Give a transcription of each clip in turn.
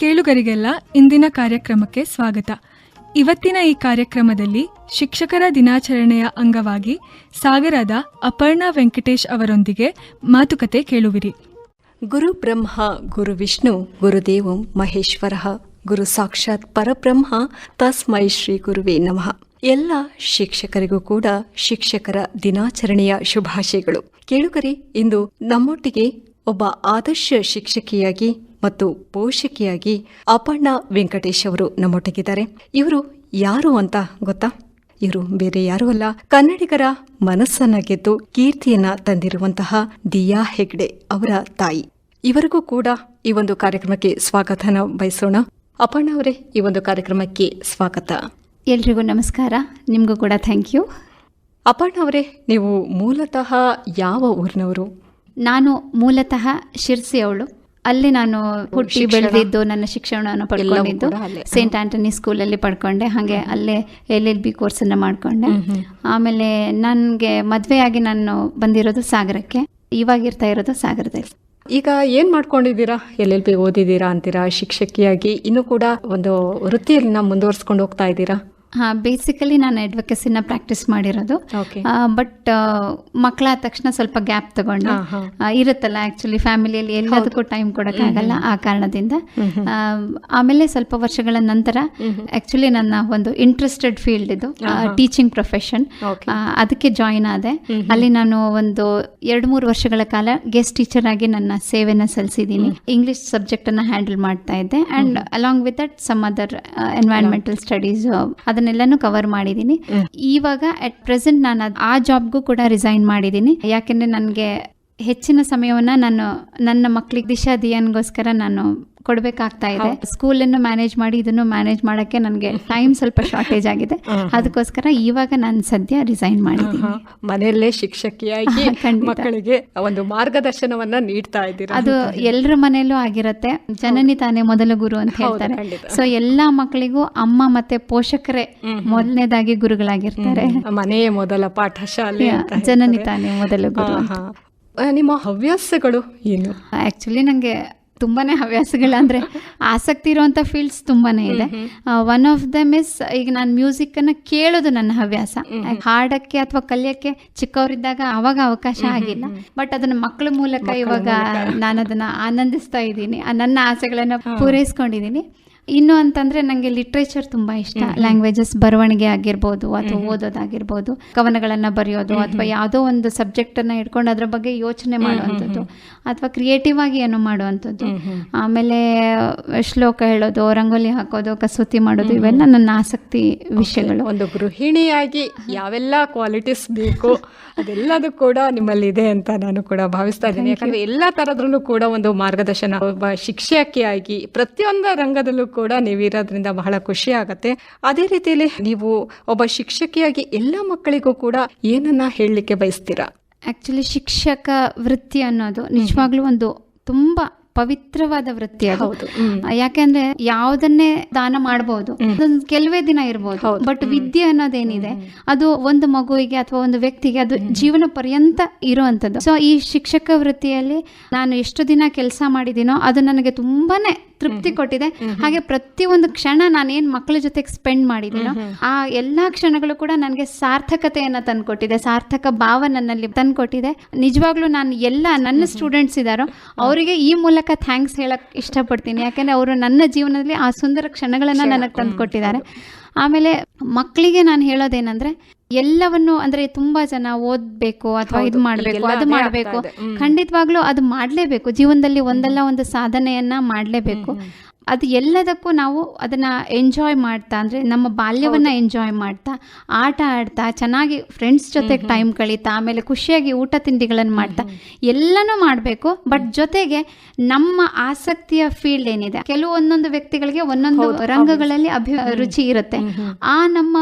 ಕೇಳುಗರಿಗೆಲ್ಲ ಇಂದಿನ ಕಾರ್ಯಕ್ರಮಕ್ಕೆ ಸ್ವಾಗತ. ಇವತ್ತಿನ ಈ ಕಾರ್ಯಕ್ರಮದಲ್ಲಿ ಶಿಕ್ಷಕರ ದಿನಾಚರಣೆಯ ಅಂಗವಾಗಿ ಸಾಗರದ ಅಪರ್ಣಾ ವೆಂಕಟೇಶ್ ಅವರೊಂದಿಗೆ ಮಾತುಕತೆ ಕೇಳುವಿರಿ. ಗುರು ಬ್ರಹ್ಮ, ಗುರು ವಿಷ್ಣು ಗುರುದೇವಂ ಮಹೇಶ್ವರ, ಗುರು ಸಾಕ್ಷಾತ್ ಪರಬ್ರಹ್ಮ, ತಸ್ಮೈ ಶ್ರೀ ಗುರುವೇ ನಮಃ. ಎಲ್ಲ ಶಿಕ್ಷಕರಿಗೂ ಕೂಡ ಶಿಕ್ಷಕರ ದಿನಾಚರಣೆಯ ಶುಭಾಶಯಗಳು. ಕೇಳುಗರೆ, ಇಂದು ನಮ್ಮೊಟ್ಟಿಗೆ ಒಬ್ಬ ಆದರ್ಶ ಶಿಕ್ಷಕಿಯಾಗಿ ಮತ್ತು ಪೋಷಕಿಯಾಗಿ ಅಪರ್ಣ ವೆಂಕಟೇಶ್ ಅವರು ನಮ್ಮೊಟ್ಟಿಗಿದ್ದಾರೆ. ಇವರು ಯಾರು ಅಂತ ಗೊತ್ತಾ? ಇವರು ಬೇರೆ ಯಾರೂ ಅಲ್ಲ. ಕನ್ನಡಿಗರ ಮನಸ್ಸನ್ನ ಗೆದ್ದು ಕೀರ್ತಿಯನ್ನ ತಂದಿರುವಂತಹ ದಿಯಾ ಹೆಗ್ಡೆ ಅವರ ತಾಯಿ. ಇವರಿಗೂ ಕೂಡ ಈ ಒಂದು ಕಾರ್ಯಕ್ರಮಕ್ಕೆ ಸ್ವಾಗತನ ಬಯಸೋಣ. ಅಪರ್ಣ ಅವರೇ ಈ ಒಂದು ಕಾರ್ಯಕ್ರಮಕ್ಕೆ ಸ್ವಾಗತ. ಎಲ್ರಿಗೂ ನಮಸ್ಕಾರ. ನಿಮಗೂ ಕೂಡ ಥ್ಯಾಂಕ್ ಯು ಅಪರ್ಣ ಅವರೇ ನೀವು ಮೂಲತಃ ಯಾವ ಊರಿನವರು? ನಾನು ಮೂಲತಃ ಶಿರ್ಸಿ ಅವಳು. ಅಲ್ಲಿ ನಾನು ಹುಟ್ಟಿ ಬೆಳೆದಿದ್ದು ನನ್ನ ಶಿಕ್ಷಣವನ್ನು ಪಡ್ಕೊಂಡಿದ್ದು. ಸೇಂಟ್ ಆಂಟನಿ ಸ್ಕೂಲಲ್ಲಿ ಪಡ್ಕೊಂಡೆ. ಹಾಗೆ ಅಲ್ಲೇ ಎಲ್ ಎಲ್ ಬಿ ಕೋರ್ಸನ್ನು ಮಾಡ್ಕೊಂಡೆ. ಆಮೇಲೆ ನನಗೆ ಮದುವೆಯಾಗಿ ನಾನು ಬಂದಿರೋದು ಸಾಗರಕ್ಕೆ. ಇವಾಗಿರ್ತಾ ಇರೋದು ಸಾಗರದಲ್ಲಿ. ಈಗ ಏನ್ ಮಾಡ್ಕೊಂಡಿದ್ದೀರಾ? ಎಲ್ ಎಲ್ ಬಿ ಓದಿದ್ದೀರಾ ಅಂತೀರಾ? ಶಿಕ್ಷಕಿಯಾಗಿ ಇನ್ನು ಕೂಡ ಒಂದು ವೃತ್ತಿಯನ್ನ ಮುಂದುವರ್ಸ್ಕೊಂಡು ಹೋಗ್ತಾ ಇದ್ದೀರಾ? ಹಾಂ ಬೇಸಿಕಲಿ ನಾನು ಅಡ್ವೊಕೇಸಿನ ಪ್ರಾಕ್ಟೀಸ್ ಮಾಡಿರೋದು. ಬಟ್ ಮಕ್ಕಳಾದ ತಕ್ಷಣ ಸ್ವಲ್ಪ ಗ್ಯಾಪ್ ತಗೊಂಡು ಇರುತ್ತಲ್ಲ ಆಕ್ಚುಲಿ ಫ್ಯಾಮಿಲಿಯಲ್ಲಿ ಎಲ್ಲದಕ್ಕೂ ಟೈಮ್ ಕೊಡೋಕ್ಕಾಗಲ್ಲ ಆ ಕಾರಣದಿಂದ. ಆಮೇಲೆ ಸ್ವಲ್ಪ ವರ್ಷಗಳ ನಂತರ ಆಕ್ಚುಲಿ ನನ್ನ ಒಂದು ಇಂಟ್ರೆಸ್ಟೆಡ್ ಫೀಲ್ಡ್ ಇದು ಟೀಚಿಂಗ್ ಪ್ರೊಫೆಷನ್ ಅದಕ್ಕೆ ಜಾಯಿನ್ ಆದೆ. ಅಲ್ಲಿ ನಾನು ಒಂದು ಎರಡು ಮೂರು ವರ್ಷಗಳ ಕಾಲ ಗೆಸ್ಟ್ ಟೀಚರ್ ಆಗಿ ನನ್ನ ಸೇವೆನ ಸಲ್ಲಿಸಿದ್ದೀನಿ. ಇಂಗ್ಲಿಷ್ ಸಬ್ಜೆಕ್ಟನ್ನು ಅನ್ನ ಹ್ಯಾಂಡಲ್ ಮಾಡ್ತಾ ಇದ್ದೆ. And along with that some other environmental studies ಅದನ್ನೆಲ್ಲನೂ cover ಮಾಡಿದ್ದೀನಿ ಇವಾಗ ಅಟ್ ಪ್ರೆಸೆಂಟ್ ನಾನು ಆ ಜಾಬ್ಗೂ ಕೂಡ ರಿಸೈನ್ ಮಾಡಿದ್ದೀನಿ ಯಾಕೆಂದ್ರೆ ನನಗೆ ಹೆಚ್ಚಿನ ಸಮಯವನ್ನ ನಾನು ನನ್ನ ಮಕ್ಕಳಿಗೆ ದಿಶಾ ದಿಯನ್ಗೋಸ್ಕರ ನಾನು ಕೊಡಬೇಕಾಗ್ತಾ ಇದೆ. ಸ್ಕೂಲನ್ನು ಮ್ಯಾನೇಜ್ ಮಾಡಿ ಇದನ್ನು ಮ್ಯಾನೇಜ್ ಮಾಡೋಕ್ಕೆ ನನಗೆ ಟೈಮ್ ಸ್ವಲ್ಪ ಶಾರ್ಟೇಜ್ ಆಗಿದೆ. ಅದಕ್ಕೋಸ್ಕರ ಇವಾಗ ನಾನು ಸದ್ಯ ರಿಸೈನ್ ಮಾಡಿದ್ದೀನಿ. ಮನೆಯಲ್ಲೇ ಶಿಕ್ಷಕಿಯಾಗಿ ಮಕ್ಕಳಿಗೆ ಒಂದು ಮಾರ್ಗದರ್ಶನವನ್ನ ನೀಡ್ತಾ ಇದ್ದೀರಾ ಅದು ಎಲ್ಲರ ಮನೆಯಲ್ಲೂ ಆಗಿರುತ್ತೆ. ಜನನಿ ತಾನೇ ಮೊದಲ ಗುರು ಅಂತ ಹೇಳ್ತಾರೆ. ಸೊ ಎಲ್ಲಾ ಮಕ್ಕಳಿಗೂ ಅಮ್ಮ ಮತ್ತೆ ಪೋಷಕರೇ ಮೊದಲನೇದಾಗಿ ಗುರುಗಳಾಗಿರ್ತಾರೆ. ಮನೆಯೇ ಮೊದಲ ಪಾಠ ಶಾಲೆ ಜನನಿ. ತಾನೇ ಮೊದಲ ಗುರು ನಿಮ್ಮ ಹವ್ಯಾಸಗಳು ಏನು? ಆಕ್ಚುಲಿ ನನಗೆ ತುಂಬಾನೇ ಹವ್ಯಾಸಗಳು ಅಂದ್ರೆ ಆಸಕ್ತಿ ಇರುವಂಥ ಫೀಲ್ಡ್ಸ್ ತುಂಬಾ ಇದೆ. ಒನ್ ಆಫ್ ದ ಮಿಸ್ ಈಗ ನಾನು ಮ್ಯೂಸಿಕ್ ಅನ್ನ ಕೇಳೋದು ನನ್ನ ಹವ್ಯಾಸ. ಹಾಡಕ್ಕೆ ಅಥವಾ ಕಲಿಯಕ್ಕೆ ಚಿಕ್ಕವರಿದ್ದಾಗ ಅವಾಗ ಅವಕಾಶ ಆಗಿಲ್ಲ. ಬಟ್ ಅದನ್ನ ಮಕ್ಕಳ ಮೂಲಕ ಇವಾಗ ನಾನು ಅದನ್ನು ಆನಂದಿಸ್ತಾ ಇದ್ದೀನಿ. ನನ್ನ ಆಸೆಗಳನ್ನ ಪೂರೈಸ್ಕೊಂಡಿದ್ದೀನಿ. ಇನ್ನು ಅಂತಂದ್ರೆ ನನಗೆ ಲಿಟ್ರೇಚರ್ ತುಂಬಾ ಇಷ್ಟ. ಲ್ಯಾಂಗ್ವೇಜಸ್ ಬರವಣಿಗೆ ಆಗಿರ್ಬೋದು ಅಥವಾ ಓದೋದಾಗಿರ್ಬೋದು ಕವನಗಳನ್ನ ಬರೆಯೋದು ಅಥವಾ ಯಾವುದೋ ಒಂದು ಸಬ್ಜೆಕ್ಟ್ ಅನ್ನ ಇಟ್ಕೊಂಡು ಅದ್ರ ಬಗ್ಗೆ ಯೋಚನೆ ಮಾಡುವಂಥದ್ದು ಅಥವಾ ಕ್ರಿಯೇಟಿವ್ ಆಗಿ ಏನೋ ಮಾಡುವಂಥದ್ದು. ಆಮೇಲೆ ಶ್ಲೋಕ ಹೇಳೋದು ರಂಗೋಲಿ ಹಾಕೋದು ಕಸೂತಿ ಮಾಡೋದು ಇವೆಲ್ಲ ನನ್ನ ಆಸಕ್ತಿ ವಿಷಯಗಳು. ಒಂದು ಗೃಹಿಣಿಯಾಗಿ ಯಾವೆಲ್ಲ ಕ್ವಾಲಿಟೀಸ್ ಬೇಕು ಅದೆಲ್ಲದು ಕೂಡ ನಿಮ್ಮಲ್ಲಿ ಇದೆ ಅಂತ ನಾನು ಕೂಡ ಭಾವಿಸ್ತಾ ಇದ್ದೀನಿ. ಯಾಕಂದ್ರೆ ಎಲ್ಲ ತರದ್ರಲ್ಲೂ ಕೂಡ ಒಂದು ಮಾರ್ಗದರ್ಶನ ಒಬ್ಬ ಶಿಕ್ಷಕಿಯಾಗಿ ಪ್ರತಿಯೊಂದು ರಂಗದಲ್ಲೂ ಕೂಡ ನೀವಿರೋದ್ರಿಂದ ಬಹಳ ಖುಷಿ ಆಗತ್ತೆ. ಅದೇ ರೀತಿಯಲ್ಲಿ ನೀವು ಒಬ್ಬ ಶಿಕ್ಷಕಿಯಾಗಿ ಎಲ್ಲ ಮಕ್ಕಳಿಗೂ ಕೂಡ ಏನನ್ನ ಹೇಳಲಿಕ್ಕೆ ಬಯಸ್ತೀರಾ? ಆಕ್ಚುಲಿ ಶಿಕ್ಷಕ ವೃತ್ತಿ ಅನ್ನೋದು ನಿಜವಾಗ್ಲೂ ಒಂದು ತುಂಬಾ ಪವಿತ್ರವಾದ ವೃತ್ತಿ ಅದು. ಯಾಕೆಂದ್ರೆ ಯಾವುದನ್ನೇ ದಾನ ಮಾಡಬಹುದು ಕೆಲವೇ ದಿನ ಇರಬಹುದು ಬಟ್ ವಿದ್ಯೆ ಅನ್ನೋದೇನಿದೆ ಅದು ಒಂದು ಮಗುವಿಗೆ ಅಥವಾ ಒಂದು ವ್ಯಕ್ತಿಗೆ ಅದು ಜೀವನ ಪರ್ಯಂತ ಇರುವಂತದ್ದು ಸೊ ಈ ಶಿಕ್ಷಕ ವೃತ್ತಿಯಲ್ಲಿ ನಾನು ಎಷ್ಟು ದಿನ ಕೆಲಸ ಮಾಡಿದೀನೋ ಅದು ನನಗೆ ತುಂಬಾನೇ ತೃಪ್ತಿ ಕೊಟ್ಟಿದೆ. ಹಾಗೆ ಪ್ರತಿಯೊಂದು ಕ್ಷಣ ನಾನು ಏನ್ ಮಕ್ಕಳ ಜೊತೆಗೆ ಸ್ಪೆಂಡ್ ಮಾಡಿದ್ದೀನೋ ಆ ಎಲ್ಲಾ ಕ್ಷಣಗಳು ಕೂಡ ನನಗೆ ಸಾರ್ಥಕತೆಯನ್ನ ತಂದ್ಕೊಟ್ಟಿದೆ ಸಾರ್ಥಕ ಭಾವ ನನ್ನಲ್ಲಿ ತಂದ್ಕೊಟ್ಟಿದೆ. ನಿಜವಾಗ್ಲೂ ನಾನು ಎಲ್ಲ ನನ್ನ ಸ್ಟೂಡೆಂಟ್ಸ್ ಇದ್ದಾರೋ ಅವರಿಗೆ ಈ ಮೂಲಕ ಥ್ಯಾಂಕ್ಸ್ ಹೇಳಕ್ ಇಷ್ಟಪಡ್ತೀನಿ. ಯಾಕಂದ್ರೆ ಅವರು ನನ್ನ ಜೀವನದಲ್ಲಿ ಆ ಸುಂದರ ಕ್ಷಣಗಳನ್ನ ನನಗೆ ತಂದ್ಕೊಟ್ಟಿದ್ದಾರೆ. ಆಮೇಲೆ ಮಕ್ಕಳಿಗೆ ನಾನು ಹೇಳೋದೇನಂದ್ರೆ ಎಲ್ಲವನ್ನು ಅಂದ್ರೆ ತುಂಬಾ ಜನ ಓದ್ಬೇಕು ಅಥವಾ ಇದು ಮಾಡ್ಬೇಕು ಅದು ಮಾಡ್ಬೇಕು. ಖಂಡಿತವಾಗ್ಲೂ ಅದು ಮಾಡ್ಲೇಬೇಕು. ಜೀವನದಲ್ಲಿ ಒಂದಲ್ಲ ಒಂದು ಸಾಧನೆಯನ್ನ ಮಾಡ್ಲೇಬೇಕು. ಅದು ಎಲ್ಲದಕ್ಕೂ ನಾವು ಅದನ್ನ ಎಂಜಾಯ್ ಮಾಡ್ತಾ ಅಂದ್ರೆ ನಮ್ಮ ಬಾಲ್ಯವನ್ನ ಎಂಜಾಯ್ ಮಾಡ್ತಾ ಆಟ ಆಡ್ತಾ ಚೆನ್ನಾಗಿ ಫ್ರೆಂಡ್ಸ್ ಜೊತೆ ಟೈಮ್ ಕಳೀತಾ ಆಮೇಲೆ ಖುಷಿಯಾಗಿ ಊಟ ತಿಂಡಿಗಳನ್ನು ಮಾಡ್ತಾ ಎಲ್ಲನೂ ಮಾಡಬೇಕು. ಬಟ್ ಜೊತೆಗೆ ನಮ್ಮ ಆಸಕ್ತಿಯ ಫೀಲ್ಡ್ ಏನಿದೆ ಕೆಲವು ಒಂದೊಂದು ವ್ಯಕ್ತಿಗಳಿಗೆ ಒಂದೊಂದು ರಂಗಗಳಲ್ಲಿ ಅಭಿರುಚಿ ಇರುತ್ತೆ. ಆ ನಮ್ಮ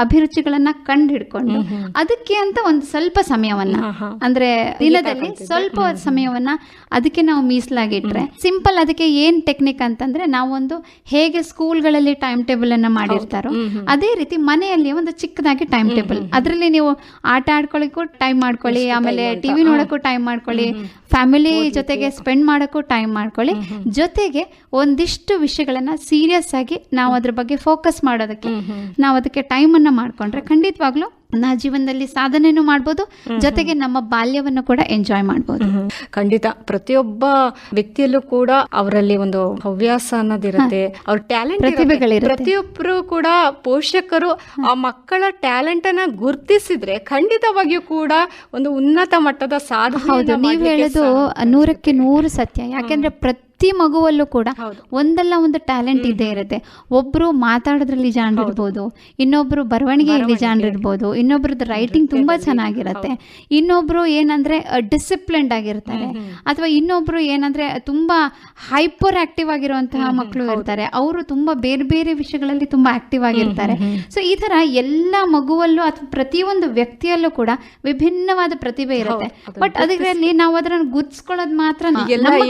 ಅಭಿರುಚಿಗಳನ್ನು ಅಭಿರುಚಿಗಳನ್ನ ಕಂಡು ಹಿಡ್ಕೊಂಡು ಅದಕ್ಕೆ ಅಂತ ಒಂದು ಸ್ವಲ್ಪ ಸಮಯವನ್ನ ಅಂದ್ರೆ ದಿನದಲ್ಲಿ ಸ್ವಲ್ಪ ಸಮಯವನ್ನ ಅದಕ್ಕೆ ನಾವು ಮೀಸಲಾಗಿಟ್ರೆ ಸಿಂಪಲ್ ಅದಕ್ಕೆ ಏನ್ ಟೆಕ್ನಿಕ್ ಅಂತಂದ್ರೆ ನಾವೊಂದು ಹೇಗೆ ಸ್ಕೂಲ್ಗಳಲ್ಲಿ ಟೈಮ್ ಟೇಬಲ್ ಅನ್ನ ಮಾಡಿರ್ತಾರೋ ಅದೇ ರೀತಿ ಮನೆಯಲ್ಲಿ ಒಂದು ಚಿಕ್ಕದಾಗಿ ಟೈಮ್ ಟೇಬಲ್ ಅದರಲ್ಲಿ ನೀವು ಆಟ ಆಡ್ಕೊಳ್ಳಿಕ್ಕೂ ಟೈಮ್ ಮಾಡ್ಕೊಳ್ಳಿ ಆಮೇಲೆ ಟಿವಿ ನೋಡೋಕ್ಕೂ ಟೈಮ್ ಮಾಡ್ಕೊಳ್ಳಿ ಫ್ಯಾಮಿಲಿ ಜೊತೆಗೆ ಸ್ಪೆಂಡ್ ಮಾಡೋಕ್ಕೂ ಟೈಮ್ ಮಾಡ್ಕೊಳ್ಳಿ. ಜೊತೆಗೆ ಒಂದಿಷ್ಟು ವಿಷಯಗಳನ್ನ ಸೀರಿಯಸ್ ಆಗಿ ನಾವು ಅದ್ರ ಬಗ್ಗೆ ಫೋಕಸ್ ಮಾಡೋದಕ್ಕೆ ನಾವು ಅದಕ್ಕೆ ಟೈಮ್ ಅನ್ನ ಮಾಡ್ಕೊಂಡ್ರೆ ಖಂಡಿತವಾಗ್ಲೂ ಜೀವನದಲ್ಲಿ ಸಾಧನೆನೂ ಮಾಡ್ಬೋದು ಜೊತೆಗೆ ನಮ್ಮ ಬಾಲ್ಯವನ್ನು ಕೂಡ ಎಂಜಾಯ್ ಮಾಡ್ಬೋದು. ಖಂಡಿತ. ಪ್ರತಿಯೊಬ್ಬ ವ್ಯಕ್ತಿಯಲ್ಲೂ ಕೂಡ ಅವರಲ್ಲಿ ಒಂದು ಹವ್ಯಾಸ ಅನ್ನೋದಿರುತ್ತೆ. ಅವ್ರ ಟ್ಯಾಲೆಂಟ್ ಪ್ರತಿಭೆಗಳಿರುತ್ತೆ. ಪ್ರತಿಯೊಬ್ಬರು ಕೂಡ ಪೋಷಕರು ಆ ಮಕ್ಕಳ ಟ್ಯಾಲೆಂಟ್ ಅನ್ನ ಗುರುತಿಸಿದ್ರೆ ಖಂಡಿತವಾಗಿಯೂ ಕೂಡ ಒಂದು ಉನ್ನತ ಮಟ್ಟದ ಸಾಧನೆ ನೀವು ಹೇಳೋದು ನೂರಕ್ಕೆ ನೂರು ಸತ್ಯ. ಯಾಕೆಂದ್ರೆ ಪ್ರತಿ ಮಗುವಲ್ಲೂ ಕೂಡ ಒಂದಲ್ಲ ಒಂದು ಟ್ಯಾಲೆಂಟ್ ಇದ್ದೇ ಇರುತ್ತೆ. ಒಬ್ರು ಮಾತಾಡೋದ್ರಲ್ಲಿ ಜಾಣರಿರ್ಬೋದು ಇನ್ನೊಬ್ರು ಬರವಣಿಗೆಯಲ್ಲಿ ಜಾಣರಿರ್ಬೋದು ಇನ್ನೊಬ್ರದ್ದು ರೈಟಿಂಗ್ ತುಂಬಾ ಚೆನ್ನಾಗಿರುತ್ತೆ. ಇನ್ನೊಬ್ರು ಏನಂದ್ರೆ ಡಿಸಿಪ್ಲಿನ್ಡ್ ಆಗಿರ್ತಾರೆ. ಅಥವಾ ಇನ್ನೊಬ್ರು ಏನಂದ್ರೆ ತುಂಬಾ ಹೈಪರ್ ಆಕ್ಟಿವ್ ಆಗಿರುವಂತಹ ಮಕ್ಕಳು ಇರ್ತಾರೆ. ಅವರು ತುಂಬಾ ಬೇರೆ ಬೇರೆ ವಿಷಯಗಳಲ್ಲಿ ತುಂಬಾ ಆಕ್ಟಿವ್ ಆಗಿರ್ತಾರೆ. ಸೊ ಈ ತರ ಎಲ್ಲ ಮಗುವಲ್ಲೂ ಅಥವಾ ಪ್ರತಿಯೊಂದು ವ್ಯಕ್ತಿಯಲ್ಲೂ ಕೂಡ ವಿಭಿನ್ನವಾದ ಪ್ರತಿಭೆ ಇರುತ್ತೆ. ಬಟ್ ಅದರಲ್ಲಿ ನಾವು ಅದನ್ನು ಗುರ್ತಿಸ್ಕೊಳ್ಳೋದು ಮಾತ್ರ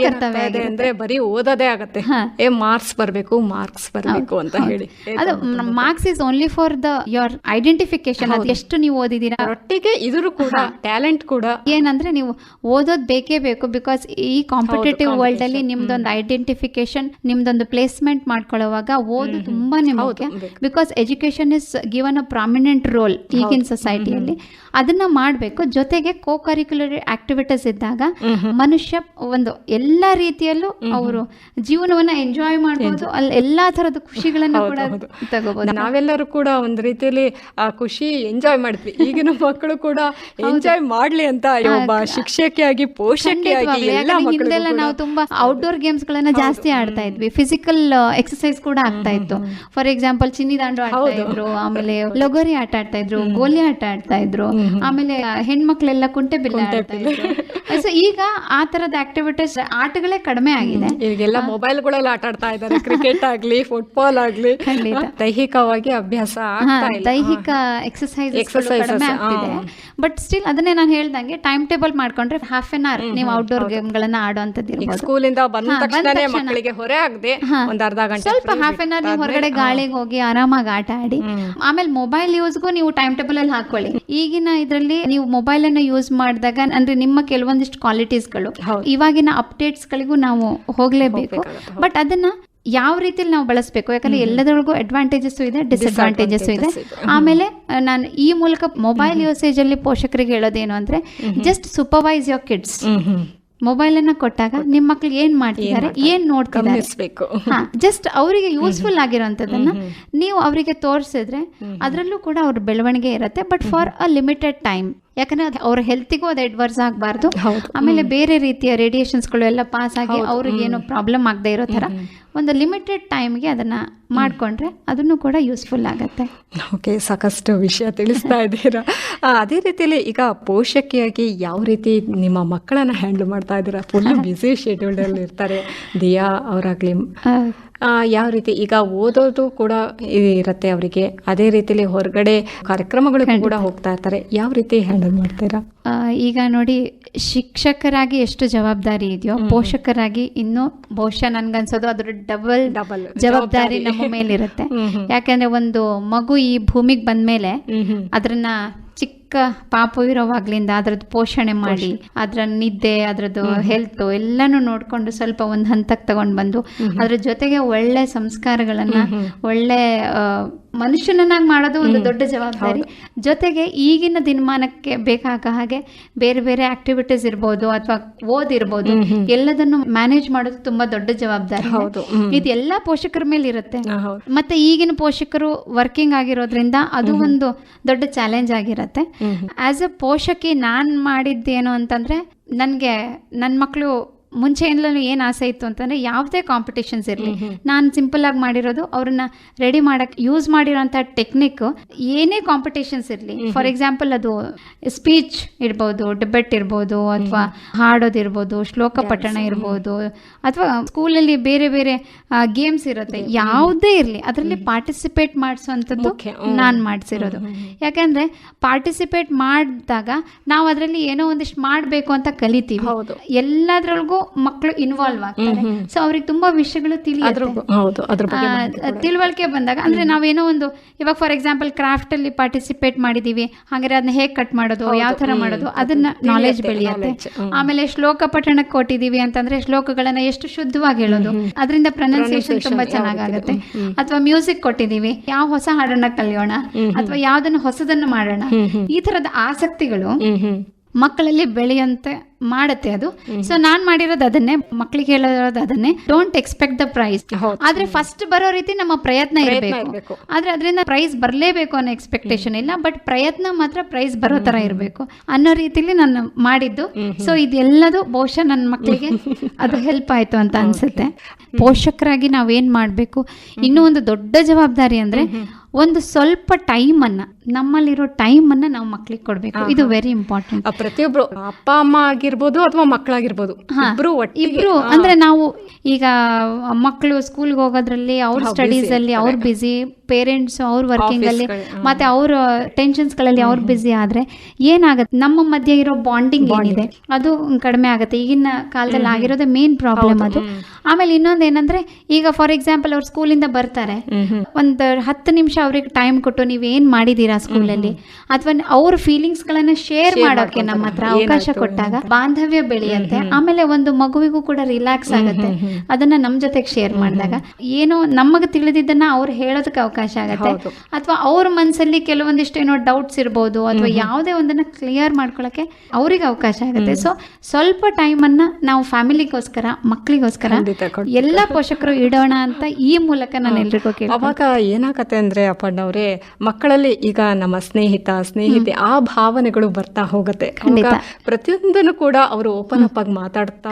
ಕರ್ತವ್ಯ ಅಂದ್ರೆ ಬರೀ ಓದೋದೇ ಆಗತ್ತೆ. ಏ ಮಾರ್ಕ್ಸ್ ಬರ್ಬೇಕು ಮಾರ್ಕ್ಸ್ ಬರ್ಬೇಕು ಅಂತ ಹೇಳಿ. ಅದು marks is only for the your identification ಅದು ಎಷ್ಟು ನೀವು ಓದಿದ್ದೀರಾ? ಒಟ್ಟಿಗೆ ಇದ್ರು ಕೂಡ ಟ್ಯಾಲೆಂಟ್ ಕೂಡ. ಏನಂದ್ರೆ ನೀವು ಓದೋದ್ ಬೇಕೇ ಬೇಕು ಬಿಕಾಸ್ ಈ ಕಾಂಪಿಟೇಟಿವ್ ವರ್ಲ್ಡ್ ಅಲ್ಲಿ ನಿಮ್ದೊಂದು ಐಡೆಂಟಿಫಿಕೇಶನ್ ನಿಮ್ದೊಂದು ಪ್ಲೇಸ್ಮೆಂಟ್ ಮಾಡ್ಕೊಳ್ಳುವಾಗ ಓದು ತುಂಬಾನೇ ಮುಖ್ಯ. Because education is given a prominent role ಈಗಿನ ಸೊಸೈಟಿಯಲ್ಲಿ. ಅದನ್ನ ಮಾಡಬೇಕು. ಜೊತೆಗೆ ಕೋ ಕರಿಕ್ಯುಲರ್ ಆಕ್ಟಿವಿಟೀಸ್ ಇದ್ದಾಗ ಮನುಷ್ಯ ಒಂದು ಎಲ್ಲಾ ರೀತಿಯಲ್ಲೂ ಅವರು ಜೀವನವನ್ನ ಎಂಜಾಯ್ ಮಾಡಬಹುದು ಅಲ್ಲಿ ಎಲ್ಲಾ ತರದ ಖುಷಿಗಳನ್ನ ಕೂಡ ತಗೋಬಹುದು ನಾವೆಲ್ಲರೂ ಕೂಡ ಒಂದ್ ರೀತಿಯಲ್ಲಿ ಆ ಖುಷಿ ಎಂಜಾಯ್ ಮಾಡಿದ್ವಿ ಈಗಿನ ಮಕ್ಕಳು ಕೂಡ ಎಂಜಾಯ್ ಮಾಡ್ಲಿ ಅಂತ ಒಬ್ಬ ಶಿಕ್ಷಕಿಯಾಗಿ ಪೋಷಕಿಯಾಗಿ ಹಿಂದೆಲ್ಲ ನಾವು ತುಂಬಾ ಔಟ್ಡೋರ್ ಗೇಮ್ಸ್ ಗಳನ್ನ ಜಾಸ್ತಿ ಆಡ್ತಾ ಇದ್ವಿ. ಫಿಸಿಕಲ್ ಎಕ್ಸರ್ಸೈಸ್ ಕೂಡ ಆಗ್ತಾ ಇತ್ತು. ಫಾರ್ ಎಕ್ಸಾಂಪಲ್ ಚಿನ್ನಿ ದಾಂಡು ಆಡ್ತಾ ಇದ್ರು ಆಮೇಲೆ ಲಗೋರಿ ಆಟ ಆಡ್ತಾ ಇದ್ರು ಗೋಲಿ ಆಟ ಆಡ್ತಾ ಇದ್ರು ಆಮೇಲೆ ಹೆಣ್ಮಕ್ಳೆಲ್ಲ ಕುಂಟೆ ಬಿಲ್ಲ ಆಡ್ತಾ ಇದ್ರು. ಸೊ ಈಗ ಆ ತರದ ಆಕ್ಟಿವಿಟೀಸ್ ಆಟಗಳೇ ಕಡಿಮೆ ಆಗಿದೆ. ಈಗೆಲ್ಲ ಮೊಬೈಲ್ಗಳಲ್ಲಿ ಆಟ ಆಡ್ತಾ ಇದ್ದಾರೆ. ಕ್ರಿಕೆಟ್ ಆಗ್ಲಿ ಫುಟ್ಬಾಲ್ ಆಗ್ಲಿ ದೈಹಿಕವಾಗಿ ಅಭ್ಯಾಸ ದೈಹಿಕ ಎಕ್ಸಸೈಸ್ ಕಡಿಮೆ ಆಗ್ತಿದೆ. ಬಟ್ ಸ್ಟಿಲ್ ಅದನ್ನೇ ನಾನು ಹೇಳ್ದಂಗೆ ಟೈಮ್ ಟೇಬಲ್ ಮಾಡ್ಕೊಂಡ್ರೆ ಹಾಫ್ ಎನ್ ಅವರ್ ನೀವು ಔಟ್ಡೋರ್ ಗೇಮ್ಗಳನ್ನ ಗಳನ್ನ ಆಡುವಂತದ್ದು ಇರ್ಬೋದು. ಸ್ಕೂಲಿಂದ ಬಂದ ತಕ್ಷಣ. ಮಕ್ಕಳಿಗೆ ಹೊರೆ ಆಗದೆ. ಒಂದ್ ಅರ್ಧ ಗಂಟೆ ಸ್ವಲ್ಪ ಹಾಫ್ ಎನ್ ಅವರ್ ನೀವು ಹೊರಗಡೆ ಗಾಳಿಗೆ ಹೋಗಿ ಆರಾಮಾಗಿ ಆಟ ಆಡಿ. ಆಮೇಲೆ ಮೊಬೈಲ್ ಯೂಸ್ಗೂ ನೀವು ಟೈಮ್ ಟೇಬಲ್ ಅಲ್ಲಿ ಹಾಕೊಳ್ಳಿ. ಈಗಿನ ಇದರಲ್ಲಿ ನೀವು ಮೊಬೈಲ್ ಅನ್ನು ಯೂಸ್ ಮಾಡಿದಾಗ ಅಂದ್ರೆ ನಿಮ್ಮ ಕೆಲವೊಂದಿಷ್ಟು ಕ್ವಾಲಿಟೀಸ್ಗಳು ಇವಾಗಿನ ಅಪ್ಡೇಟ್ಸ್ ಗಳಿಗೂ ನಾವು ಹೋಗ್ಲೇಬೇಕು. ಬಟ್ ಅದನ್ನ ಯಾವ ರೀತಿಯಲ್ಲಿ ನಾವು ಬಳಸಬೇಕು? ಯಾಕಂದ್ರೆ ಎಲ್ಲದರೊಳಗೂ ಅಡ್ವಾಂಟೇಜಸ್ ಇದೆ ಡಿಸ್ಅಡ್ವಾಂಟೇಜಸ್ ಇದೆ. ಆಮೇಲೆ ನಾನು ಈ ಮೂಲಕ ಮೊಬೈಲ್ ಯೂಸೇಜ್ ಅಲ್ಲಿ ಪೋಷಕರಿಗೆ ಹೇಳೋದೇನು ಅಂದ್ರೆ just supervise your kids mobile ಅನ್ನ ಕೊಟ್ಟಾಗ ನಿಮ್ಮ ಮಕ್ಳು ಏನ್ ಮಾಡ್ತಿದ್ದಾರೆ? ಏನ್ ನೋಡ್ತಿದ್ದಾರೆ? ಜಸ್ಟ್ ಅವರಿಗೆ ಯೂಸ್ಫುಲ್ ಆಗಿರೋಂಥದ್ದನ್ನ ನೀವು ಅವರಿಗೆ ತೋರಿಸಿದ್ರೆ ಅದರಲ್ಲೂ ಕೂಡ ಅವ್ರ ಬೆಳವಣಿಗೆ ಇರುತ್ತೆ. But for a limited time ಯಾಕಂದ್ರೆ ಅದು ಅವ್ರ ಹೆಲ್ತಿಗೂ ಅದು ಎಡ್ವರ್ಸ್ ಆಗಬಾರ್ದು. ಆಮೇಲೆ ಬೇರೆ ರೀತಿಯ ರೇಡಿಯೇಷನ್ಸ್ಗಳು ಎಲ್ಲ ಪಾಸ್ ಆಗಿ ಅವ್ರಿಗೆ ಏನೋ ಪ್ರಾಬ್ಲಮ್ ಆಗದೆ ಇರೋ ಥರ ಒಂದು ಲಿಮಿಟೆಡ್ ಟೈಮ್ಗೆ ಅದನ್ನು ಮಾಡಿಕೊಂಡ್ರೆ ಅದನ್ನು ಕೂಡ ಯೂಸ್ಫುಲ್ ಆಗುತ್ತೆ. ಓಕೆ ಸಾಕಷ್ಟು ವಿಷಯ ತಿಳಿಸ್ತಾ ಇದ್ದೀರಾ. ಅದೇ ರೀತಿಯಲ್ಲಿ ಈಗ ಪೋಷಕಿಯಾಗಿ ಯಾವ ರೀತಿ ನಿಮ್ಮ ಮಕ್ಕಳನ್ನು ಹ್ಯಾಂಡಲ್ ಮಾಡ್ತಾ ಇದ್ದೀರಾ? ಫುಲ್ ಬ್ಯುಸಿ ಶೆಡ್ಯೂಲ್ಡಲ್ಲಿ ಇರ್ತಾರೆ. ದಿಯಾ ಅವರಾಗಲಿ ಯಾವ ರೀತಿ ಈಗ ಓದೋದು ಕೂಡ ಇರುತ್ತೆ ಅವರಿಗೆ. ಅದೇ ರೀತಿಲಿ ಹೊರಗಡೆ ಕಾರ್ಯಕ್ರಮಗಳು ಕೂಡ ಹೋಗ್ತಾ ಇರ್ತಾರೆ. ಯಾವ ರೀತಿ ಹ್ಯಾಂಡಲ್ ಮಾಡ್ತೀರಾ? ಈಗ ನೋಡಿ ಶಿಕ್ಷಕರಾಗಿ ಎಷ್ಟು ಜವಾಬ್ದಾರಿ ಇದೆಯೋ ಪೋಷಕರಾಗಿ ಇನ್ನು ಬಹುಶಃ ನನ್ಗನ್ಸೋದು ಅದ್ರ ಡಬಲ್ ಡಬಲ್ ಜವಾಬ್ದಾರಿ. ನಮ್ಮ ಮೇಲಿರುತ್ತೆ. ಯಾಕಂದ್ರೆ ಒಂದು ಮಗು ಈ ಭೂಮಿಗೆ ಬಂದ್ಮೇಲೆ ಅದ್ರನ್ನ ಚಿಕ್ಕ ಪಾಪು ಇರೋವಾಗ್ಲಿಂದ ಅದ್ರದ್ದು ಪೋಷಣೆ ಮಾಡಿ ಅದ್ರ ನಿದ್ದೆ ಅದ್ರದ್ದು ಹೆಲ್ತ್ ಎಲ್ಲಾನು ನೋಡ್ಕೊಂಡು ಸ್ವಲ್ಪ ಒಂದು ಹಂತಕ್ಕೆ ತಗೊಂಡ್ ಬಂದು ಅದ್ರ ಜೊತೆಗೆ ಒಳ್ಳೆ ಸಂಸ್ಕಾರಗಳನ್ನ ಒಳ್ಳೆ ಮನುಷ್ಯನನ್ನ ಮನುಷ್ಯನನ್ನಾಗಿ ಮಾಡೋದು ಒಂದು ದೊಡ್ಡ ಜವಾಬ್ದಾರಿ. ಜೊತೆಗೆ ಈಗಿನ ದಿನಮಾನಕ್ಕೆ ಬೇಕಾಗ ಹಾಗೆ ಬೇರೆ ಬೇರೆ ಆಕ್ಟಿವಿಟೀಸ್ ಇರ್ಬೋದು ಅಥವಾ ಓದಿರ್ಬೋದು ಎಲ್ಲದನ್ನು ಮ್ಯಾನೇಜ್ ಮಾಡೋದು ತುಂಬಾ ದೊಡ್ಡ ಜವಾಬ್ದಾರಿ. ಹೌದು. ಇದು ಎಲ್ಲಾ ಪೋಷಕರ ಮೇಲೆ ಇರುತ್ತೆ. ಮತ್ತೆ ಈಗಿನ ಪೋಷಕರು ವರ್ಕಿಂಗ್ ಆಗಿರೋದ್ರಿಂದ ಅದು ಒಂದು ದೊಡ್ಡ ಚಾಲೆಂಜ್ ಆಗಿರತ್ತೆ. ಆಸ್ ಅ ಪೋಷಕಿ ನಾನು ಮಾಡಿದ್ದೇನು ಅಂತಂದರೆ ನನಗೆ ನನ್ನ ಮಕ್ಕಳು ಮುಂಚೆಯಿಂದಲೂ ಏನು ಆಸೆ ಇತ್ತು ಅಂತಂದ್ರೆ ಯಾವುದೇ ಕಾಂಪಿಟೇಷನ್ಸ್ ಇರಲಿ. ನಾನು ಸಿಂಪಲ್ ಆಗಿ ಮಾಡಿರೋದು ಅವ್ರನ್ನ ರೆಡಿ ಮಾಡಕ್ಕೆ ಯೂಸ್ ಮಾಡಿರೋಂಥ ಟೆಕ್ನಿಕ್ ಏನೇ ಕಾಂಪಿಟೇಷನ್ಸ್ ಇರಲಿ. ಫಾರ್ ಎಕ್ಸಾಂಪಲ್ ಅದು ಸ್ಪೀಚ್ ಇರ್ಬೋದು ಡಿಬೆಟ್ ಇರ್ಬೋದು ಅಥವಾ ಹಾಡೋದಿರ್ಬೋದು ಶ್ಲೋಕ ಪಠಣ ಇರ್ಬೋದು ಅಥವಾ ಸ್ಕೂಲಲ್ಲಿ ಬೇರೆ ಬೇರೆ ಗೇಮ್ಸ್ ಇರುತ್ತೆ. ಯಾವುದೇ ಇರಲಿ. ಅದರಲ್ಲಿ ಪಾರ್ಟಿಸಿಪೇಟ್ ಮಾಡಿಸೋಂಥದ್ದು ನಾನು ಮಾಡಿಸಿರೋದು. ಯಾಕಂದ್ರೆ ಪಾರ್ಟಿಸಿಪೇಟ್ ಮಾಡಿದಾಗ ನಾವು ಅದರಲ್ಲಿ ಏನೋ ಒಂದಿಷ್ಟು ಮಾಡಬೇಕು ಅಂತ ಕಲಿತೀವಿ. ಎಲ್ಲದ್ರೊಳಗೂ ಮಕ್ಕಳು ಇನ್ವಾಲ್ವ್ ಆಗ್ತಾರೆ. ಸೊ ಅವ್ರಿಗೆ ತುಂಬಾ ವಿಷಯಗಳು ತಿಳಿಯುತ್ತೆ. ತಿಳುವಳಿಕೆ ಬಂದಾಗ ಅಂದ್ರೆ ನಾವೇನೋ ಒಂದು ಇವಾಗ ಫಾರ್ ಎಕ್ಸಾಂಪಲ್ ಕ್ರಾಫ್ಟ್ ಅಲ್ಲಿ ಪಾರ್ಟಿಸಿಪೇಟ್ ಮಾಡಿದೀವಿ. ಹಾಗಾದ್ರೆ ಅದನ್ನ ಹೇಗೆ ಕಟ್ ಮಾಡೋದು ಯಾವ ತರ ಮಾಡೋದು ಅದನ್ನ ನಾಲೆಜ್ ಬೆಳೆಯುತ್ತೆ. ಆಮೇಲೆ ಶ್ಲೋಕ ಪಠಣಕ್ಕೆ ಕೊಟ್ಟಿದೀವಿ ಅಂತಂದ್ರೆ ಶ್ಲೋಕಗಳನ್ನ ಎಷ್ಟು ಶುದ್ಧವಾಗಿ ಹೇಳೋದು. ಅದರಿಂದ ಪ್ರೊನೌನ್ಸಿಯೇಷನ್ ತುಂಬಾ ಚೆನ್ನಾಗಾಗುತ್ತೆ ಅಥವಾ ಮ್ಯೂಸಿಕ್ ಕೊಟ್ಟಿದೀವಿ. ಯಾವ ಹೊಸ ಹಾಡನ್ನ ಕಲಿಯೋಣ ಅಥವಾ ಯಾವ್ದನ್ನ ಹೊಸದನ್ನ ಮಾಡೋಣ. ಈ ತರದ ಆಸಕ್ತಿಗಳು ಮಕ್ಕಳಲ್ಲಿ ಬೆಳೆಯಂತೆ ಮಾಡುತ್ತೆ ಅದು. ಸೊ ನಾನ್ ಮಾಡಿರೋದು ಅದನ್ನೇ ಮಕ್ಕಳಿಗೆ ಹೇಳೋದು ಅದನ್ನೇ. ಡೋಂಟ್ ಎಕ್ಸ್ಪೆಕ್ಟ್ ದ ಪ್ರೈಸ್ ಆದ್ರೆ ಫಸ್ಟ್ ಬರೋ ರೀತಿ ನಮ್ಮ ಪ್ರಯತ್ನ ಇರಬೇಕು. ಇರ್ಬೇಕು. ಆದ್ರೆ ಅದರಿಂದ ಪ್ರೈಸ್ ಬರಲೇಬೇಕು ಅನ್ನೋ ಎಕ್ಸ್ಪೆಕ್ಟೇಷನ್ ಇಲ್ಲ ಬಟ್ ಪ್ರಯತ್ನ ಮಾತ್ರ ಪ್ರೈಸ್ ಬರೋ ತರ ಇರಬೇಕು ಅನ್ನೋ ರೀತಿಲಿ ನಾನು ಮಾಡಿದ್ದು. ಸೊ ಇದೆಲ್ಲದು ಬಹುಶಃ ನನ್ನ ಮಕ್ಕಳಿಗೆ ಅದು ಹೆಲ್ಪ್ ಆಯ್ತು ಅಂತ ಅನ್ಸುತ್ತೆ. ಪೋಷಕರಾಗಿ ನಾವೇನ್ ಮಾಡ್ಬೇಕು? ಇನ್ನೂ ಒಂದು ದೊಡ್ಡ ಜವಾಬ್ದಾರಿ ಅಂದ್ರೆ ಒಂದು ಸ್ವಲ್ಪ ಟೈಮ್ ಅನ್ನ ನಮ್ಮಲ್ಲಿರೋ ಟೈಮ್ ಅನ್ನ ನಾವು ಮಕ್ಕಳಿಗೆ ಕೊಡ್ಬೇಕು. ಇದು ವೆರಿ ಇಂಪಾರ್ಟೆಂಟ್ ಪ್ರತಿಯೊಬ್ರು ಅಪ್ಪ ಅಮ್ಮ ಆಗಿರ್ಬೋದು ಅಥವಾ ಮಕ್ಕಳಾಗಿರ್ಬೋದು ಇಬ್ರು ಒಟ್ಟಿಗೆ ಇಬ್ರು ಅಂದ್ರೆ ನಾವು ಈಗ ಮಕ್ಕಳು ಸ್ಕೂಲ್ಗೆ ಹೋಗೋದ್ರಲ್ಲಿ ಅವ್ರ ಸ್ಟಡೀಸ್ ಅಲ್ಲಿ ಅವ್ರ ಬಿಸಿ ಪೇರೆಂಟ್ಸ್ ಅವ್ರ ವರ್ಕಿಂಗ್ ಅಲ್ಲಿ ಮತ್ತೆ ಅವ್ರ ಟೆನ್ಷನ್ಸ್ಗಳಲ್ಲಿ ಅವ್ರ ಬಿಸಿ ಆದ್ರೆ ಏನಾಗತ್ತೆ ನಮ್ಮ ಮಧ್ಯೆ ಇರೋ ಬಾಂಡಿಂಗ್ ಏನಿದೆ ಅದು ಕಡಿಮೆ ಆಗುತ್ತೆ. ಈಗಿನ ಕಾಲದಲ್ಲಿ ಆಗಿರೋದೇ ಮೇನ್ ಪ್ರಾಬ್ಲಮ್ ಅದು. ಆಮೇಲೆ ಇನ್ನೊಂದು ಏನಂದ್ರೆ ಈಗ ಫಾರ್ ಎಕ್ಸಾಂಪಲ್ ಅವ್ರು ಸ್ಕೂಲಿಂದ ಬರ್ತಾರೆ ಒಂದು ಹತ್ತು ನಿಮಿಷ ಅವ್ರಿಗೆ ಟೈಮ್ ಕೊಟ್ಟು ನೀವು ಏನ್ ಮಾಡಿದೀರಾ ಸ್ಕೂಲಲ್ಲಿ ಅಥವಾ ಅವ್ರ ಫೀಲಿಂಗ್ಸ್ ಗಳನ್ನ ಶೇರ್ ಮಾಡೋಕೆ ನಮ್ಮ ಹತ್ರ ಅವಕಾಶ ಕೊಟ್ಟಾಗ ಬಾಂಧವ್ಯ ಬೆಳೆಯುತ್ತೆ. ಆಮೇಲೆ ಒಂದು ಮಗುವಿಗೂ ಕೂಡ ರಿಲ್ಯಾಕ್ಸ್ ಆಗುತ್ತೆ. ಅದನ್ನ ನಮ್ ಜೊತೆಗೆ ಶೇರ್ ಮಾಡಿದಾಗ ಏನೋ ನಮಗೆ ತಿಳಿದಿದ್ದನ್ನ ಅವ್ರು ಹೇಳೋದಕ್ಕೆ ಅವಕಾಶ ಆಗುತ್ತೆ. ಅಥವಾ ಅವ್ರ ಮನ್ಸಲ್ಲಿ ಕೆಲವೊಂದಿಷ್ಟು ಏನೋ ಡೌಟ್ಸ್ ಇರ್ಬೋದು ಅಥವಾ ಯಾವುದೇ ಒಂದನ್ನ ಕ್ಲಿಯರ್ ಮಾಡ್ಕೊಳಕ್ಕೆ ಅವ್ರಿಗೆ ಅವಕಾಶ ಆಗುತ್ತೆ. ಸೊ ಸ್ವಲ್ಪ ಟೈಮ್ ಅನ್ನ ನಾವು ಫ್ಯಾಮಿಲಿಗೋಸ್ಕರ ಮಕ್ಕಳಿಗೋಸ್ಕರ. ಎಲ್ಲ ಪೋಷಕರು ಇಡೋಣ ಅಂತ ಈ ಮೂಲಕ ನಾನು ಎಲ್ರಿಗೂ ಕೇಳಿ ಅವಾಗ ಏನಾಗತ್ತೆ ಅಂದ್ರೆ ಅಪ್ಪಣ್ಣವ್ರೆ ಮಕ್ಕಳಲ್ಲಿ ಈಗ ನಮ್ಮ ಸ್ನೇಹಿತ ಸ್ನೇಹಿತೆ ಆ ಭಾವನೆಗಳು ಬರ್ತಾ ಹೋಗುತ್ತೆ. ಪ್ರತಿಯೊಂದನ್ನು ಕೂಡ ಅವರು ಓಪನ್ ಅಪ್ ಆಗಿ ಮಾತಾಡ್ತಾ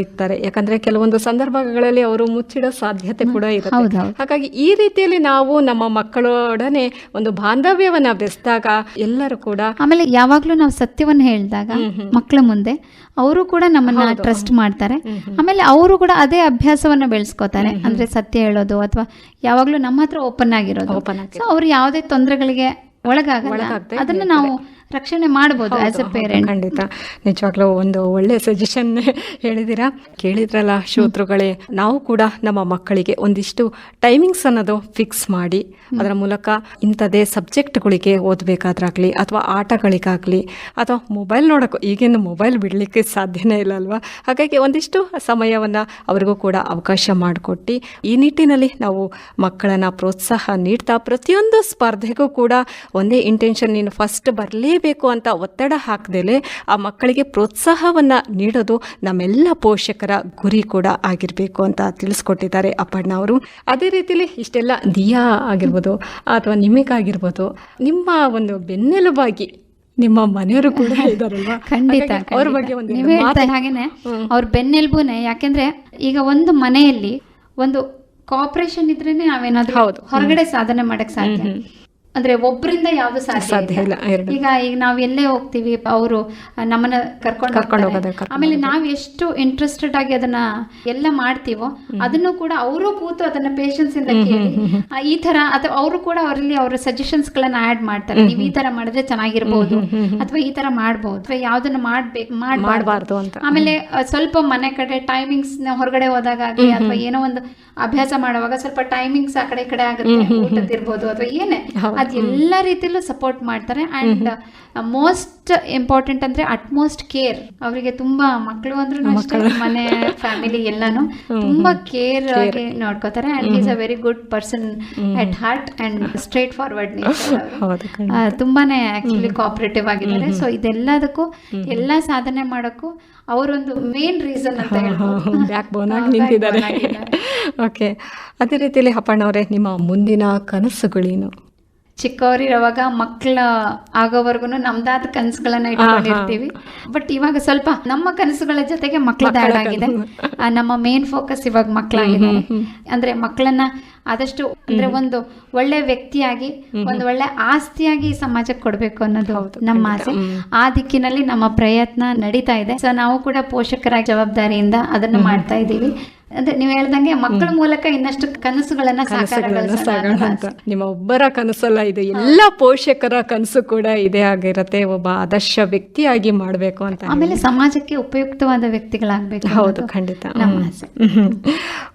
ಇರ್ತಾರೆ. ಯಾಕಂದ್ರೆ ಕೆಲವೊಂದು ಸಂದರ್ಭಗಳಲ್ಲಿ ಅವರು ಮುಚ್ಚಿಡೋ ಸಾಧ್ಯತೆ ಕೂಡ ಇರುತ್ತೆ. ಹಾಗಾಗಿ ಈ ರೀತಿಯಲ್ಲಿ ನಾವು ನಮ್ಮ ಮಕ್ಕಳೊಡನೆ ಒಂದು ಬಾಂಧವ್ಯವನ್ನ ಬೆಸ್ದಾಗ ಎಲ್ಲರೂ ಕೂಡ ಆಮೇಲೆ ಯಾವಾಗ್ಲೂ ನಾವು ಸತ್ಯವನ್ನ ಹೇಳಿದಾಗ ಮಕ್ಕಳ ಮುಂದೆ ಅವರು ಕೂಡ ನಮ್ಮನ್ನ ಟ್ರಸ್ಟ್ ಮಾಡ್ತಾರೆ. ಆಮೇಲೆ ಅವರು ಕೂಡ ಅದೇ ಅಭ್ಯಾಸವನ್ನ ಬೆಳೆಸ್ಕೋತಾರೆ. ಅಂದ್ರೆ ಸತ್ಯ ಹೇಳೋದು ಅಥವಾ ಯಾವಾಗ್ಲೂ ನಮ್ಮ ಹತ್ರ ಓಪನ್ ಆಗಿರೋದು. ಸೊ ಅವ್ರು ಯಾವುದೇ ತೊಂದರೆಗಳಿಗೆ ಒಳಗಾಗಲ್ಲ. ಅದನ್ನ ನಾವು ರಕ್ಷಣೆ ಮಾಡಬಹುದು ಆಸ್ ಎ ಪೇರೆಂಟ್ ಖಂಡಿತ. ನಿಜವಾಗ್ಲೂ ಒಂದು ಒಳ್ಳೆ ಸಜೆಷನ್ ಹೇಳಿದಿರಾ ಕೇಳಿದ್ರಲ್ಲ ಶ್ರೋತೃಗಳೇ ನಾವು ಕೂಡ ನಮ್ಮ ಮಕ್ಕಳಿಗೆ ಒಂದಿಷ್ಟು ಟೈಮಿಂಗ್ಸ್ ಅನ್ನೋದು ಫಿಕ್ಸ್ ಮಾಡಿ ಅದರ ಮೂಲಕ ಇಂಥದೇ ಸಬ್ಜೆಕ್ಟ್ಗಳಿಗೆ ಓದಬೇಕಾದ್ರಾಗ್ಲಿ ಅಥವಾ ಆಟಗಳಿಗಾಗಲಿ ಅಥವಾ ಮೊಬೈಲ್ ನೋಡೋಕ್ಕೂ ಈಗಿನ ಮೊಬೈಲ್ ಬಿಡಲಿಕ್ಕೆ ಸಾಧ್ಯನೇ ಇಲ್ಲ ಅಲ್ವಾ ಹಾಗಾಗಿ ಒಂದಿಷ್ಟು ಸಮಯವನ್ನು ಅವರಿಗೂ ಕೂಡ ಅವಕಾಶ ಮಾಡಿಕೊಟ್ಟು ಈ ನಿಟ್ಟಿನಲ್ಲಿ ನಾವು ಮಕ್ಕಳನ್ನು ಪ್ರೋತ್ಸಾಹ ನೀಡ್ತಾ ಪ್ರತಿಯೊಂದು ಸ್ಪರ್ಧೆಗೂ ಕೂಡ ಒಂದೇ ಇಂಟೆನ್ಷನ್ ನೀನು ಫಸ್ಟ್ ಬರಲೇಬೇಕು ಅಂತ ಒತ್ತಡ ಹಾಕದೇಲೆ ಆ ಮಕ್ಕಳಿಗೆ ಪ್ರೋತ್ಸಾಹವನ್ನು ನೀಡೋದು ನಮ್ಮೆಲ್ಲ ಪೋಷಕರ ಗುರಿ ಕೂಡ ಆಗಿರಬೇಕು ಅಂತ ತಿಳಿಸ್ಕೊಟ್ಟಿದ್ದಾರೆ ಅಪ್ಪಣ್ಣ ಅವರು. ಅದೇ ರೀತಿಯಲ್ಲಿ ಇಷ್ಟೆಲ್ಲ ದಿಯಾ ಆಗಿರ್ಬೋದು ಅಥವಾ ನಿಮಗಾಗಿರ್ಬೋದು ನಿಮ್ಮ ಒಂದು ಬೆನ್ನೆಲುಬಾಗಿ ನಿಮ್ಮ ಮನೆಯವರು ಕೂಡ ಖಂಡಿತ ಅವ್ರ ಬಗ್ಗೆ ಒಂದು ಹಾಗೇನೆ ಅವ್ರ ಬೆನ್ನೆಲುಬುನೆ ಯಾಕೆಂದ್ರೆ ಈಗ ಒಂದು ಮನೆಯಲ್ಲಿ ಒಂದು ಕಾಪರೇಷನ್ ಇದ್ರೇನೆ ನಾವೇನಾದ್ರೂ ಹೌದು. ಹೊರಗಡೆ ಸಾಧನೆ ಮಾಡಕ್ ಸಾಧ್ಯ. ಅಂದ್ರೆ ಒಬ್ಬರಿಂದ ಯಾವ್ದು ಸಾಧ್ಯ ಇಲ್ಲ, ಈಗ ಈಗ ನಾವ್ ಎಲ್ಲೇ ಹೋಗ್ತೀವಿ ಅವರು ನಮ್ಮನ್ನ ಕರ್ಕೊಂಡು ಕರ್ಕೊಂಡು. ಹೋಗೋದು, ಆಮೇಲೆ ನಾವ್ ಎಷ್ಟು ಇಂಟ್ರೆಸ್ಟೆಡ್ ಆಗಿ ಅದನ್ನ ಎಲ್ಲ ಮಾಡ್ತೀವೋ ಅದನ್ನು ಕೂಡ ಅವರು ಕೂತು ಅದನ್ನ ಪೇಷನ್ಸ್ ಇಂದ ಕೇಳಿ ಈ ತರ ಅಥವಾ ಅವರು ಕೂಡ ಅವರಲ್ಲಿ ಅವರ ಸಜೆಷನ್ಸ್ ಗಳನ್ನ ಆಡ್ ಮಾಡ್ತಾರೆ. ನೀವು ಈ ತರ ಮಾಡಿದ್ರೆ ಚೆನ್ನಾಗಿರ್ಬೋದು ಅಥವಾ ಈ ತರ ಮಾಡ್ಬೋದು ಅಥವಾ ಯಾವ್ದನ್ನ ಮಾಡ್ಬೇಕು ಮಾಡಬಾರ್ದು. ಮಾಡ್ಬಾರ್ದು ಅಂತ. ಆಮೇಲೆ ಸ್ವಲ್ಪ ಮನೆ ಕಡೆ ಟೈಮಿಂಗ್ಸ್ ಹೊರಗಡೆ ಹೋದಾಗ ಆಗ್ಲಿ ಅಥವಾ ಏನೋ ಒಂದು ಅಭ್ಯಾಸ ಮಾಡುವಾಗ ಸ್ವಲ್ಪ ಟೈಮಿಂಗ್ಸ್ ಆ ಕಡೆ ಈ ಕಡೆ ಆಗುತ್ತೆ ಇರ್ಬೋದು ಅಥವಾ ಏನೇ. ಅದೆಲ್ಲ ಎಲ್ಲ ರೀತಿಲೂ ಸಪೋರ್ಟ್ ಮಾಡ್ತಾರೆ. ಅಂಡ್ ಮೋಸ್ಟ್ ಇಂಪಾರ್ಟೆಂಟ್ ಅಂದ್ರೆ ಅಟ್ಮೋಸ್ಟ್ ಕೇರ್ ಅವರಿಗೆ ತುಂಬಾ ಮಕ್ಕಳು ಅಂದ್ರೂ ಮನೆ ಫ್ಯಾಮಿಲಿ ಎಲ್ಲಾನು ತುಂಬಾ ಕೇರ್ ಆಗಿ ನೋಡ್ಕೋತಾರೆ. And is a very good person at heart and straightforward ತುಂಬಾನೇ ಆಕ್ಚುಲಿ ಕೋಆಪರೇಟಿವ್ ಆಗಿದ್ದಾರೆ. ಸೊ ಇದೆಲ್ಲದಕ್ಕೂ ಎಲ್ಲಾ ಸಾಧನೆ ಮಾಡೋಕ್ಕೂ ಅವರೊಂದು ಮೇನ್ ರೀಸನ್ ಅಂತ ಹೇಳ್ಬೋದು. ಓಕೆ ಅದೇ ರೀತಿಯಲ್ಲಿ ಹಪ್ಪಣ್ಣವರೇ ನಿಮ್ಮ ಮುಂದಿನ ಕನಸುಗಳೇನು? ಚಿಕ್ಕವರಿರುವಾಗ ಮಕ್ಕಳ ಆಗೋವರೆಗೂ ನಮ್ದಾದ ಕನಸುಗಳನ್ನ ಇಟ್ಕೊಂಡಿರ್ತೀವಿ. ಬಟ್ ಇವಾಗ ಸ್ವಲ್ಪ ನಮ್ಮ ಕನಸುಗಳ ಜೊತೆಗೆ ಮಕ್ಕಳದ ಆಗಿದೆ. ಆ, ನಮ್ಮ ಮೇನ್ ಫೋಕಸ್ ಇವಾಗ ಮಕ್ಕಳಾಗಿದೆ ಅಂದ್ರೆ ಮಕ್ಕಳನ್ನ ಆದಷ್ಟು ಅಂದ್ರೆ ಒಂದು ಒಳ್ಳೆ ವ್ಯಕ್ತಿಯಾಗಿ ಒಂದು ಒಳ್ಳೆ ಆಸ್ತಿಯಾಗಿ ಈ ಸಮಾಜಕ್ಕೆ ಕೊಡ್ಬೇಕು ಅನ್ನೋದು ನಮ್ಮ ಆಸೆ. ಆ ದಿಕ್ಕಿನಲ್ಲಿ ನಮ್ಮ ಪ್ರಯತ್ನ ನಡೀತಾ ಇದೆ. ಸೊ ನಾವು ಕೂಡ ಪೋಷಕರ ಜವಾಬ್ದಾರಿಯಿಂದ ಅದನ್ನು ಮಾಡ್ತಾ ಇದ್ದೀವಿ. ಅಂದ್ರೆ ನೀವು ಹೇಳ್ದಂಗೆ ಮಕ್ಕಳ ಮೂಲಕ ಇನ್ನಷ್ಟು ಕನಸುಗಳನ್ನ ನಿಮ್ಮ ಒಬ್ಬರ ಕನಸಲ್ಲ ಇದು. ಎಲ್ಲ ಪೋಷಕರ ಕನಸು ಕೂಡ ಇದೆ ಆಗಿರತ್ತೆ. ಒಬ್ಬ ಆದರ್ಶ ವ್ಯಕ್ತಿಯಾಗಿ ಮಾಡಬೇಕು ಅಂತ ಆಮೇಲೆ ಸಮಾಜಕ್ಕೆ ಉಪಯುಕ್ತವಾದ ವ್ಯಕ್ತಿಗಳಾಗಬೇಕು ಹೌದು ಖಂಡಿತ.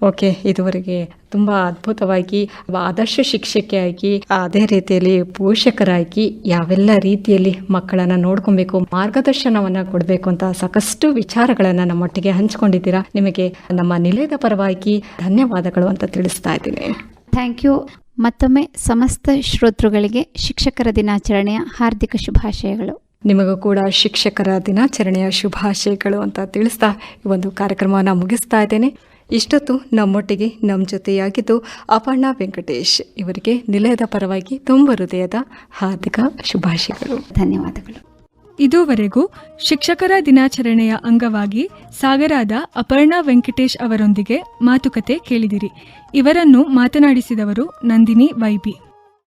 ಓಕೆ ಇದುವರೆಗೆ ತುಂಬಾ ಅದ್ಭುತವಾಗಿ ಆದರ್ಶ ಶಿಕ್ಷಕಿಯಾಗಿ ಅದೇ ರೀತಿಯಲ್ಲಿ ಪೋಷಕರಾಗಿ ಯಾವೆಲ್ಲ ರೀತಿಯಲ್ಲಿ ಮಕ್ಕಳನ್ನ ನೋಡ್ಕೊಬೇಕು ಮಾರ್ಗದರ್ಶನವನ್ನ ಕೊಡಬೇಕು ಅಂತ ಸಾಕಷ್ಟು ವಿಚಾರಗಳನ್ನ ನಮ್ಮೊಟ್ಟಿಗೆ ಹಂಚಿಕೊಂಡಿದ್ದೀರಾ ನಿಮಗೆ ನಮ್ಮ ನಿಲಯದ ಪರವಾಗಿ ಧನ್ಯವಾದಗಳು ಅಂತ ತಿಳಿಸ್ತಾ ಇದ್ದೀನಿ. Thank you. ಮತ್ತೊಮ್ಮೆ ಸಮಸ್ತ ಶ್ರೋತೃಗಳಿಗೆ ಶಿಕ್ಷಕರ ದಿನಾಚರಣೆಯ ಹಾರ್ದಿಕ ಶುಭಾಶಯಗಳು. ನಿಮಗೂ ಕೂಡ ಶಿಕ್ಷಕರ ದಿನಾಚರಣೆಯ ಶುಭಾಶಯಗಳು ಅಂತ ತಿಳಿಸ್ತಾ ಈ ಒಂದು ಕಾರ್ಯಕ್ರಮವನ್ನು ಮುಗಿಸ್ತಾ ಇದ್ದೇನೆ. ಇಷ್ಟೊತ್ತು ನಮ್ಮೊಟ್ಟಿಗೆ ನಮ್ಮ ಜೊತೆಯಾಗಿದ್ದು ಅಪರ್ಣ ವೆಂಕಟೇಶ್. ಇವರಿಗೆ ನಿಲಯದ ಪರವಾಗಿ ತುಂಬ ಹೃದಯದ ಹಾರ್ದಿಕ ಶುಭಾಶಯಗಳು. ಧನ್ಯವಾದಗಳು. ಇದುವರೆಗೂ ಶಿಕ್ಷಕರ ದಿನಾಚರಣೆಯ ಅಂಗವಾಗಿ ಸಾಗರಾದ ಅಪರ್ಣಾ ವೆಂಕಟೇಶ್ ಅವರೊಂದಿಗೆ ಮಾತುಕತೆ ಕೇಳಿದಿರಿ. ಇವರನ್ನು ಮಾತನಾಡಿಸಿದವರು ನಂದಿನಿ ವೈಬಿ